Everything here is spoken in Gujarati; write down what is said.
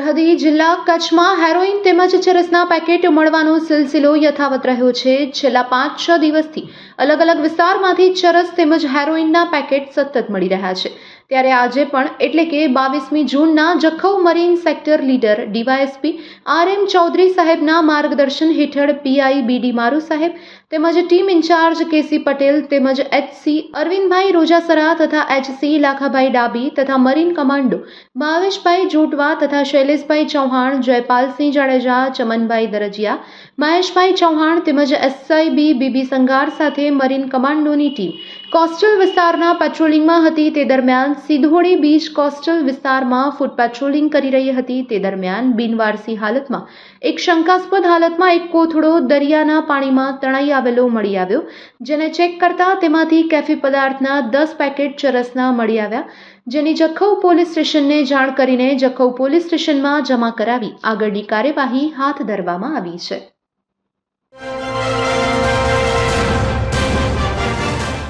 સરહદી જિલ્લા કચ્છમાં હેરોઇન તેમજ ચરસના પેકેટ મળવાનો સિલસિલો યથાવત રહ્યો છે. છેલ્લા પાંચ છ દિવસથી અલગ અલગ વિસ્તારમાંથી ચરસ તેમજ હેરોઇનના પેકેટ સતત મળી રહ્યા છે. ત્યારે આજે પણ એટલે કે બાવીસમી જૂનના Jakhau marine sector leader DYSP R M Chaudhari સાહેબના માર્ગદર્શન હેઠળ પીઆઈ બીડી મારુ સાહેબ તેમજ ટીમ ઇન્ચાર્જ કેસી પટેલ તેમજ એચસી અરવિંદભાઈ રોજાસરા તથા એચસી લાખાભાઈ ડાબી તથા મરીન કમાન્ડો ભાવેશભાઈ જોટવા તથા શૈલેષભાઈ ચૌહાણ, જયપાલસિંહ જાડેજા, ચમનભાઈ દરજિયા, મહેશભાઈ ચૌહાણ તેમજ એસઆઈ બી બીબી સંગાર સાથે મરીન કમાન્ડોની ટીમ કોસ્ટલ વિસ્તારના પેટ્રોલિંગમાં હતી તે દરમિયાન સિધોડી બીચ કોસ્ટલ વિસ્તારમાં ફૂટ પેટ્રોલિંગ કરી રહી હતી. તે દરમિયાન બિનવારસી હાલતમાં, એક શંકાસ્પદ હાલતમાં એક કોથળો દરિયાના પાણીમાં તણાઈ આવેલો મળી આવ્યો, જેને ચેક કરતા તેમાંથી કેફી પદાર્થના દસ પેકેટ ચરસના મળી આવ્યા, જેની જખૌ પોલીસ સ્ટેશનને જાણ કરીને જખૌ પોલીસ સ્ટેશનમાં જમા કરાવી આગળની કાર્યવાહી હાથ ધરવામાં આવી છે.